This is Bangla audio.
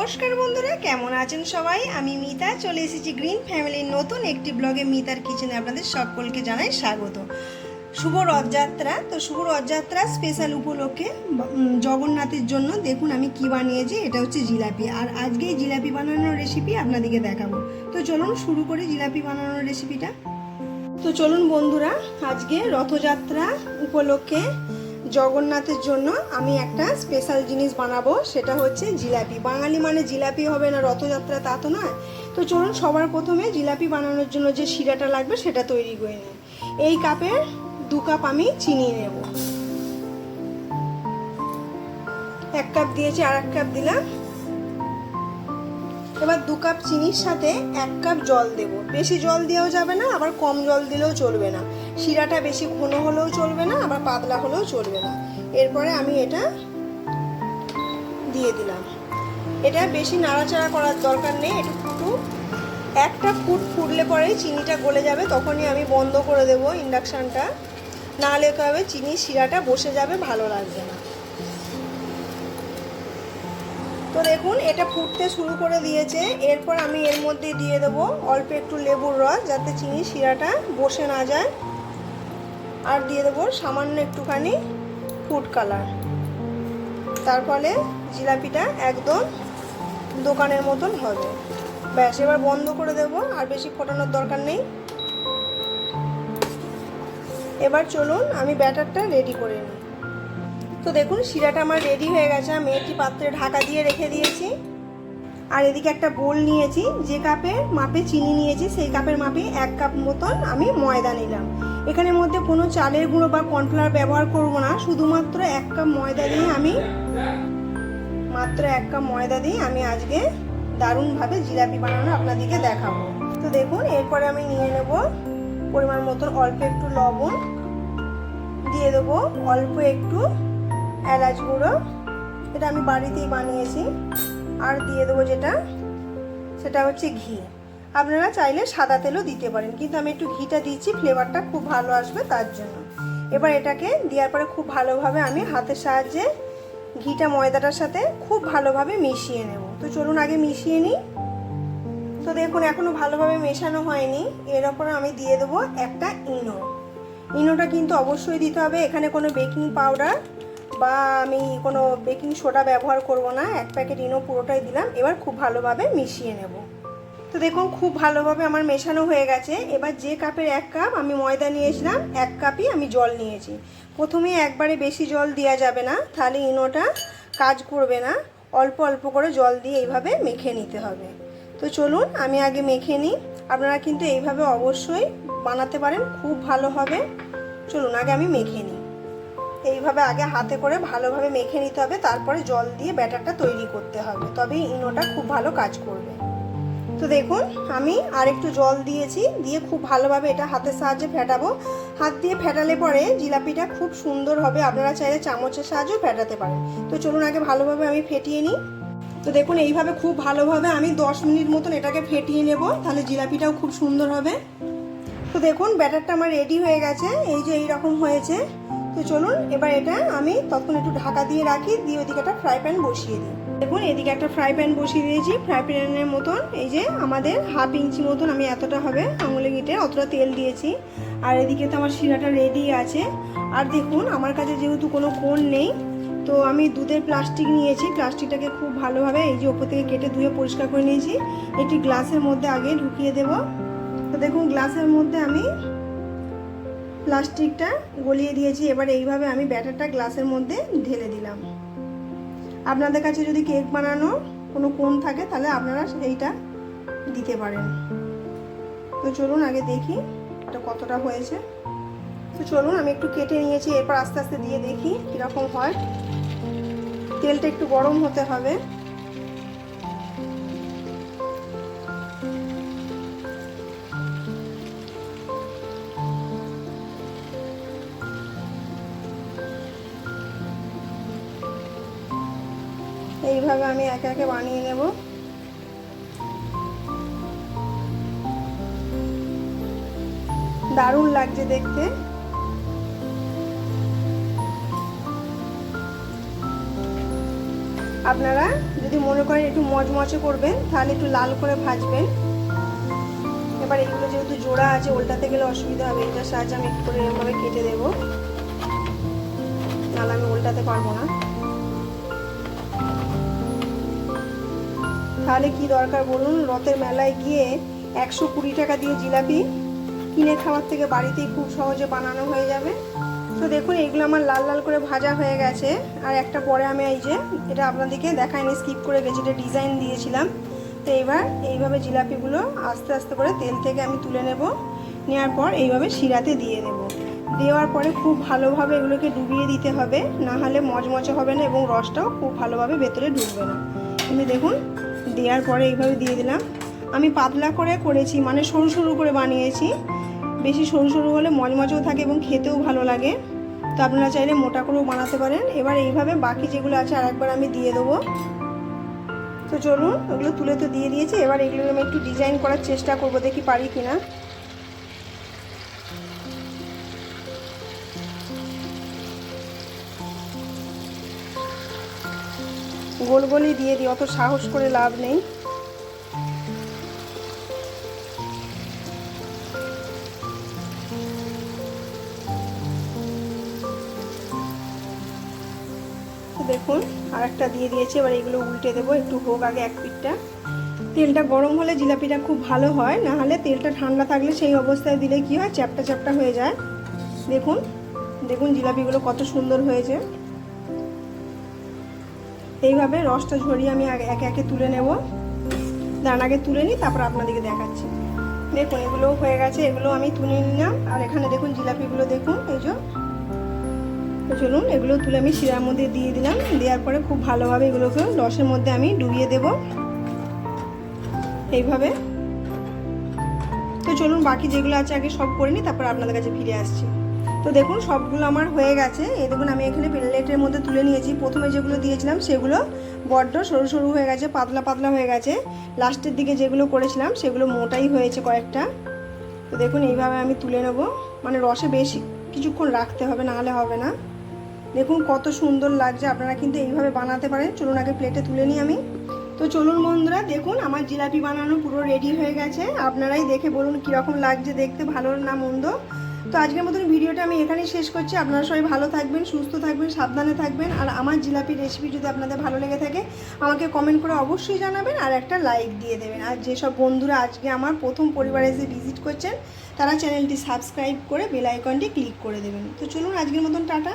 নমস্কার বন্ধুরা, কেমন আছেন সবাই? আমি মিতা, চলে এসেছি গ্রিন ফ্যামিলির নতুন একটি ব্লগে মিতার কিচেনে আপনাদের সকলকে জানাই স্বাগত। শুভ রথযাত্রা। তো শুভ রথযাত্রা স্পেশাল উপলক্ষে জগন্নাথের জন্য দেখুন আমি কি বানিয়েছি, এটা হচ্ছে জিলাপি। আর আজকে জিলাপি বানানোর রেসিপি আপনাদেরকে দেখাবো। তো চলুন শুরু করি জিলাপি বানানোর রেসিপিটা তো চলুন বন্ধুরা, আজকে রথযাত্রা উপলক্ষে জগন্নাথের জন্য আমি একটা স্পেশাল জিনিস বানাবো, সেটা হচ্ছে জিলাপি। বাঙালি মানে জিলাপি হবে না, রথযাত্রা তা তো নয়। তো চলুন সবার প্রথমে জিলাপি বানানোর জন্য যে শিরাটা লাগবে, সেটা তৈরি করে নিই। এই কাপের দু কাপ আমি চিনি নেব। এক কাপ দিয়েছি আর এক কাপ দিলাম। এবার দু কাপ চিনির সাথে এক কাপ জল দেব। বেশি জল দেওয়াও যাবে না, আবার কম জল দিলেও চলবে না। শিরাটা বেশি ঘন হলেও চলবে না, আবার পাতলা হলেও চলবে না। এরপরে আমি এটা দিয়ে দিলাম। এটা বেশি নাড়াচাড়া করার দরকার নেই, একটু একটা ফুট ফুটলে পরেই চিনিটা গলে যাবে, তখনই আমি বন্ধ করে দেব ইন্ডাকশানটা। নাহলে হবে চিনি শিরাটা বসে যাবে, ভালো লাগবে না। তো দেখুন, এটা ফুটতে শুরু করে দিয়েছে। এরপর আমি এর মধ্যে দিয়ে দেবো অল্প একটু লেবুর রস, যাতে চিনি শিরাটা বসে না যায়। আর দিয়ে দেবো সামান্য একটুখানি ফুড কালার। তার ফলে জিলাপিটা একদম দোকানের মতন হবে। ব্যাস, এবার বন্ধ করে দেব, আর বেশি ফোটানোর দরকার নেই। এবার চলুন, আমি ব্যাটারটা রেডি করে নিই। তো দেখুন, শিরাটা আমার রেডি হয়ে গেছে। আমি একটি পাত্রে ঢাকা দিয়ে রেখে দিয়েছি। আর এদিকে একটা বোল নিয়েছি, যে কাপের মাপে চিনি নিয়েছি, সেই কাপের মাপে এক কাপ মতন আমি ময়দা নিলাম। এখানের মধ্যে কোনো চালের গুঁড়ো বা কর্নফ্লাওয়ার ব্যবহার করব না, শুধুমাত্র এক কাপ ময়দা দিয়ে আমি, মাত্র এক কাপ ময়দা দিয়ে আমি আজকে দারুণভাবে জিলাপি বানানো আপনাদেরকে দেখাবো। তো দেখুন, এরপরে আমি নিয়ে নেব পরিমাণ মতন অল্প একটু লবণ। দিয়ে দেবো অল্প একটু এলাচ গুঁড়ো, এটা আমি বাড়িতেই বানিয়েছি। আর দিয়ে দেবো যেটা, সেটা হচ্ছে ঘি। আপনারা চাইলে সাদা তেলও দিতে পারেন, কিন্তু আমি একটু ঘিটা দিচ্ছি, ফ্লেভারটা খুব ভালো আসবে তার জন্য। এবার এটাকে দেওয়ার পরে খুব ভালোভাবে আমি হাতের সাহায্যে ঘিটা, ময়দাটার সাথে খুব ভালোভাবে মিশিয়ে নেব। তো চলুন আগে মিশিয়ে নিই। তো দেখুন, এখনও ভালোভাবে মেশানো হয়নি। এর ওপর আমি দিয়ে দেবো একটা ইনো। ইনোটা কিন্তু অবশ্যই দিতে হবে, এখানে কোনো বেকিং পাউডার বা আমি কোনো বেকিং সোডা ব্যবহার করব না, এক প্যাকেট ইনো পুরোটাই দিলাম, এবার খুব ভালোভাবে মিশিয়ে নেব। তো দেখুন, খুব ভালোভাবে আমার মেশানো হয়ে গেছে। এবার যে কাপের এক কাপ আমি ময়দা নিয়েছিলাম, এক কাপই আমি জল নিয়েছি। প্রথমে একবারে বেশি জল দেওয়া যাবে না, তাহলে ইনোটা কাজ করবে না। অল্প অল্প করে জল দিয়ে এইভাবে মেখে নিতে হবে। তো চলুন, আমি আগে মেখে নিই। আপনারা কিন্তু এইভাবে অবশ্যই বানাতে পারেন, খুব ভালো হবে। চলুন, আগে আমি মেখে নিই। এইভাবে আগে হাতে করে ভালোভাবে মেখে নিতে হবে, তারপরে জল দিয়ে ব্যাটারটা তৈরি করতে হবে। তবে ইনোটা খুব ভালো কাজ করবে। তো দেখুন, আমি আর একটু জল দিয়েছি, দিয়ে খুব ভালোভাবে এটা হাতের সাহায্যে ফেটাবো। হাত দিয়ে ফেটালে পরে জিলাপিটা খুব সুন্দর হবে। আপনারা চাইলে চামচের সাহায্যেও ফেটাতে পারেন। তো চলুন আগে ভালোভাবে আমি ফেটিয়ে নিই। তো দেখুন, এইভাবে খুব ভালোভাবে আমি দশ মিনিট মতন এটাকে ফেটিয়ে নেব, তাহলে জিলাপিটাও খুব সুন্দর হবে। তো দেখুন, ব্যাটারটা আমার রেডি হয়ে গেছে। এই যে এইরকম হয়েছে। তো চলুন, এবার এটা আমি তখন একটু ঢাকা দিয়ে রাখি, দিয়ে ওইদিকে একটা ফ্রাই প্যান বসিয়ে দিই। দেখুন, এদিকে একটা ফ্রাই প্যান বসিয়ে দিয়েছি। ফ্রাই প্যানের মতন, এই যে আমাদের হাফ ইঞ্চি মতন আমি এতটা হবে আঙুলে গিটে অতটা তেল দিয়েছি। আর এদিকে তো আমার শিরাটা রেডি আছে। আর দেখুন, আমার কাছে যেহেতু কোনো কোন নেই, তো আমি দুধের প্লাস্টিক নিয়েছি। প্লাস্টিকটাকে খুব ভালোভাবে এই যে ওপর থেকে কেটে ধুয়ে পরিষ্কার করে নিয়েছি। এটি গ্লাসের মধ্যে আগে ঢুকিয়ে দেব। তো দেখুন গ্লাসের মধ্যে আমি প্লাস্টিকটা গলিয়ে দিয়েছি, এবার এইভাবে আমি ব্যাটারটা গ্লাসের মধ্যে ঢেলে দিলাম। আপনাদের কাছে যদি কেক বানানো কোনো কোন থাকে, তাহলে আপনারা এইটা দিতে পারেন। তো চলুন আগে দেখি এটা কতটা হয়েছে। তো চলুন, আমি একটু কেটে নিয়েছি, এরপর আস্তে আস্তে দিয়ে দেখি কীরকম হয়। তেলটা একটু গরম হতে হবে। এইভাবে আমি একে একে বানিয়ে নেব। দারুণ লাগছে দেখতে। আপনারা যদি মনে করেন একটু মচমচে করবেন, তাহলে একটু লাল করে ভাজবেন। এবার এগুলো যেহেতু জোড়া আছে উল্টাতে গেলে অসুবিধা হবে এটার সাহায্যে আমি একটু করে এরকমভাবে কেটে দেবো। নাহলে আমি উল্টাতে পারব না। তাহলে কি দরকার বলুন? রথের মেলায় গিয়ে একশো কুড়ি টাকা দিয়ে জিলাপি কিনে খাওয়ার থেকে বাড়িতেই খুব সহজে বানানো হয়ে যাবে। তো দেখুন, এগুলো আমার লাল লাল করে ভাজা হয়ে গেছে। আর একটা পরে আমি এই যে, এটা আপনাদেরকে দেখায়নি স্কিপ করে গেছি, এটা ডিজাইন দিয়েছিলাম। তো এবার এইভাবে জিলাপিগুলো আস্তে আস্তে করে তেল থেকে আমি তুলে নেব। নেওয়ার পর এইভাবে শিরাতে দিয়ে দেবো দেওয়ার পরে খুব ভালোভাবে এগুলোকে ডুবিয়ে দিতে হবে। না হলে মচমচে হবে না এবং রসটাও খুব ভালোভাবে ভেতরে ঢুকবে না। কিন্তু দেখুন দেওয়ার পরে এইভাবে দিয়ে দিলাম। আমি পাতলা করে করেছি মানে সরু সরু করে বানিয়েছি। বেশি সরু সরু হলে মজমজও থাকে এবং খেতেও ভালো লাগে। তো আপনারা চাইলে মোটা করেও বানাতে পারেন। এবার এইভাবে বাকি যেগুলো আছে আর একবার আমি দিয়ে দেবো। তো চলুন, ওগুলো তুলে তো দিয়ে দিয়েছি। এবার এগুলো আমি একটু ডিজাইন করার চেষ্টা করব, দেখি পারি কিনা। গোল গোলই দিয়ে দিই, অত সাহস করে লাভ নেই। দেখুন আর একটা দিয়ে দিয়েছি, এবার এগুলো উল্টে দেবো, একটু হোক আগে এক পিঠটা। তেলটা গরম হলে জিলাপিটা খুব ভালো হয়, না হলে তেলটা ঠান্ডা থাকলে সেই অবস্থায় দিলে কি হয়, চ্যাপটা চ্যাপটা হয়ে যায়। দেখুন দেখুন জিলাপিগুলো কত সুন্দর হয়েছে। এইভাবে রসটা ঝরিয়ে আমি একে একে তুলে নেব। আগে তুলে নিই, তারপর আপনাদেরকে দেখাচ্ছি। দেখুন, এগুলোও হয়ে গেছে, এগুলো আমি তুলে নিলাম। আর এখানে দেখুন, জিলাপিগুলো দেখুন, এই যে। চলুন, এগুলো তুলে আমি শিরার মধ্যে দিয়ে দিলাম। দেওয়ার পরে খুব ভালোভাবে এগুলোকে রসের মধ্যে আমি ডুবিয়ে দেব। এইভাবে। তো চলুন, বাকি যেগুলো আছে আগে সব করে নিই, তারপর আপনাদের কাছে ফিরে আসছি। তো দেখুন, সবগুলো আমার হয়ে গেছে। এই দেখুন, আমি এখানে প্লেটের মধ্যে তুলে নিয়েছি। প্রথমে যেগুলো দিয়েছিলাম, সেগুলো বড্ড সরু সরু হয়ে গেছে, পাতলা পাতলা হয়ে গেছে। লাস্টের দিকে যেগুলো করেছিলাম, সেগুলো মোটাই হয়েছে কয়েকটা। তো দেখুন, এইভাবে আমি তুলে নেব। মানে রসে বেশি কিছুক্ষণ রাখতে হবে, নাহলে হবে না। দেখুন, কত সুন্দর লাগছে। আপনারা কিন্তু এইভাবে বানাতে পারেন। চলুন, আগে প্লেটে তুলে নিই আমি। তো চলুন বন্ধুরা, দেখুন, আমার জিলাপি বানানো পুরো রেডি হয়ে গেছে। আপনারাই দেখে বলুন, কীরকম লাগছে দেখতে, ভালো না মন্দ? তো আজকের মতন ভিডিওটা আমি এখানেই শেষ করছি। আপনারা সবাই ভালো থাকবেন, সুস্থ থাকবেন, সাবধানে থাকবেন। আর আমার জিলাপি রেসিপি যদি আপনাদের ভালো লেগে থাকে, আমাকে কমেন্ট করে অবশ্যই জানাবেন আর একটা লাইক দিয়ে দেবেন। আর যেসব বন্ধুরা আজকে আমার প্রথম পরিবারে এসে ভিজিট করছেন, তারা চ্যানেলটি সাবস্ক্রাইব করে বেল আইকনটি ক্লিক করে দেবেন। তো চলুন আজকের মতন টাটা।